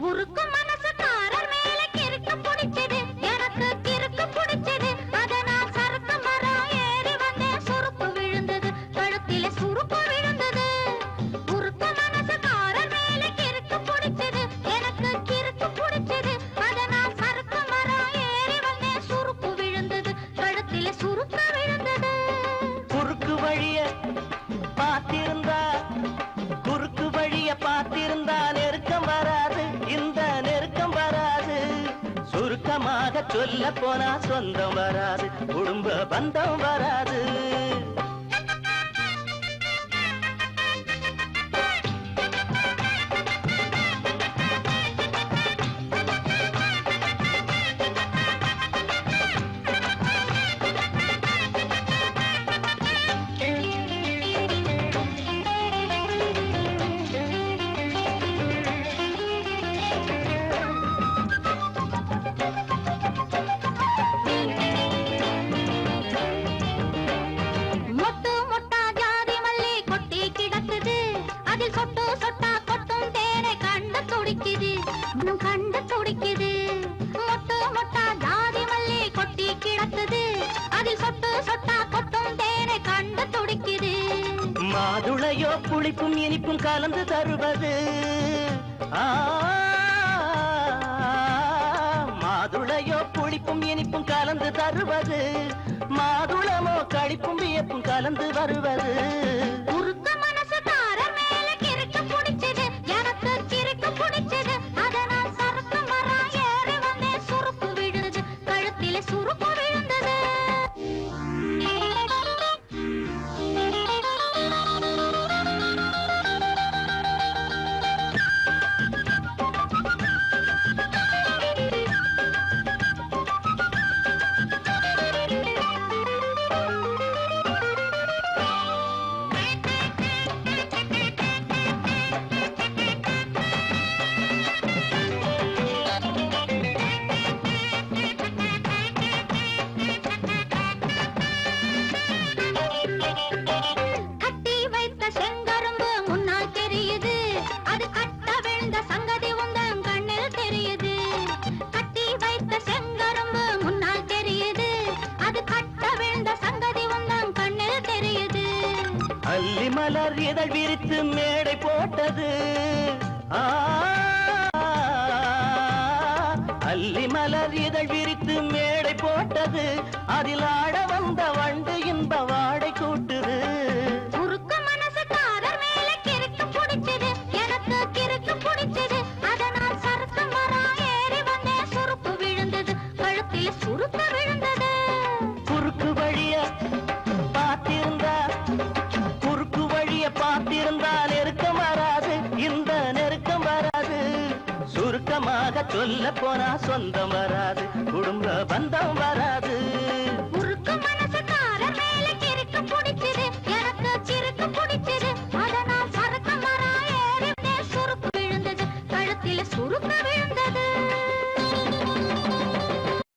உருக்கு சொல்ல போனா சொந்தம் வராது குடும்ப பந்தம் வராது. துடிக்குது. இன்னும் கண்டு துடிக்குது. மொட்டு மொட்டா ஜாதி மல்லி கொட்டி கிடக்குது. அதில் சொட்டு சொட்டா கொட்டும் தேனை கண்டு துடிக்குது. மாதுளையோ புளிப்பும் இனிப்பும் கலந்து தருவது. மாதுளையோ புளிப்பும் இனிப்பும் கலந்து தருவது. மாதுளமோ கழிப்பும் வியப்பும் கலந்து வருவது. அல்லி மலர் இதழ் விரித்து மேடை போட்டது. அல்லி மலர் இதழ் விரித்து மேடை போட்டது. அதில் ஆட வந்த வண்டு இன்ப வாடை கூட்டுது. சொந்தமாக சொல்ல போனா சொந்தம் வராது. குடும்ப பந்தம் வராது.